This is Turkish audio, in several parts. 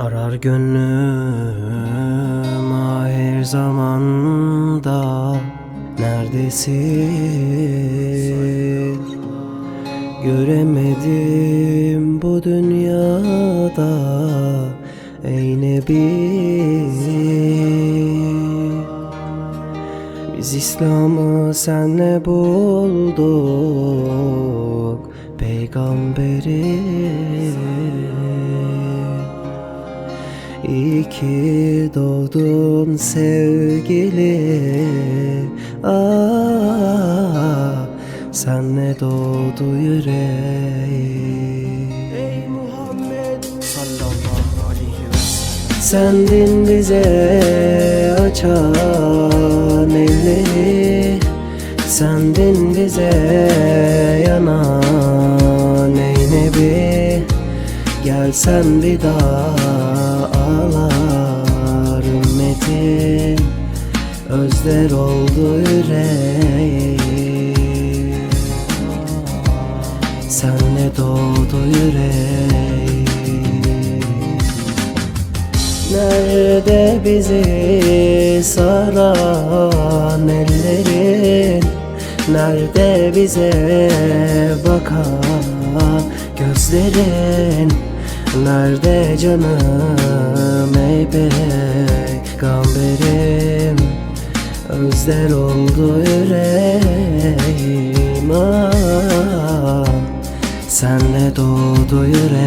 Arar gönlüm ahir zamanda Neredesin? Göremedim bu dünyada Ey Nebi Biz İslam'ı senle bulduk Peygamberi İyi ki doğdun sevgili. Ah senle doğdu yüreğim? Ey Muhammed. Sallallahu aleyhi ve sellem. Sendin bize açan elleri Sendin bize yanan ey Nebi Gelsen bir daha ağlar ümmetin Özler oldu yüreğim. Senle doğdu yüreğim. Nerede bizi saran ellerin? Nerede bize bakan gözlerin? Nerede canım ey peygamberim Özler oldu yüreğim ah, Senle doğdu yüreğim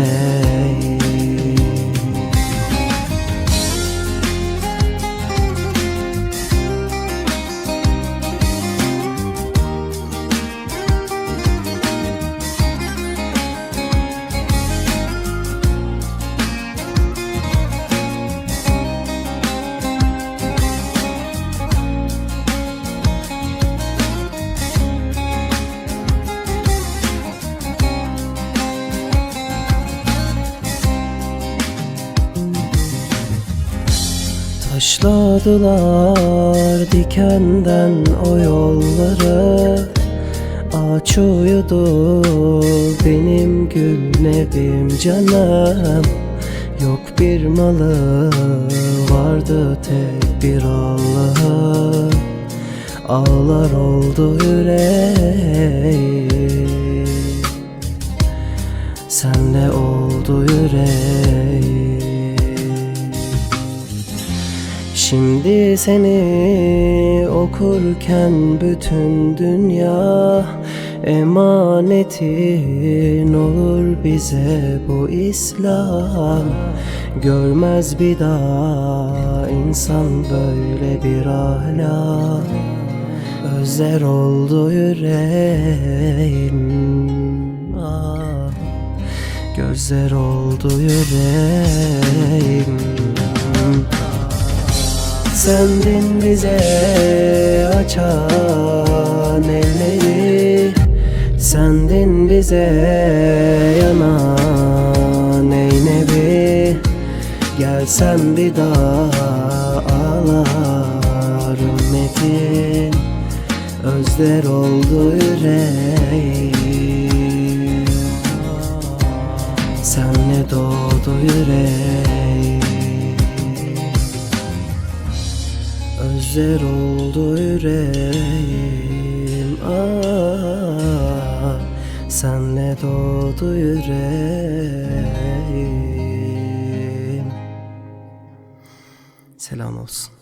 Taşladılar dikenden o yolları. Ağaç uyudu benim gül nebim canım Yok bir malı vardı tek bir Allah'ı. Ağlar oldu yüreğim. Senle oldu yüreğim Şimdi seni okurken bütün dünya Emanetin olur bize bu İslam. Görmez bir daha insan böyle bir ahlak. Özler oldu yüreğim ah, Gözler oldu yüreğim Sendin bize açan elleri. Sendin bize yanan ey Nebi Gelsen bir daha ağlar ümmetin. Özler oldu yüreğim. Senle doğdu yüreğim Özler oldu yüreğim ah, Senle doğdu yüreğim. Selam olsun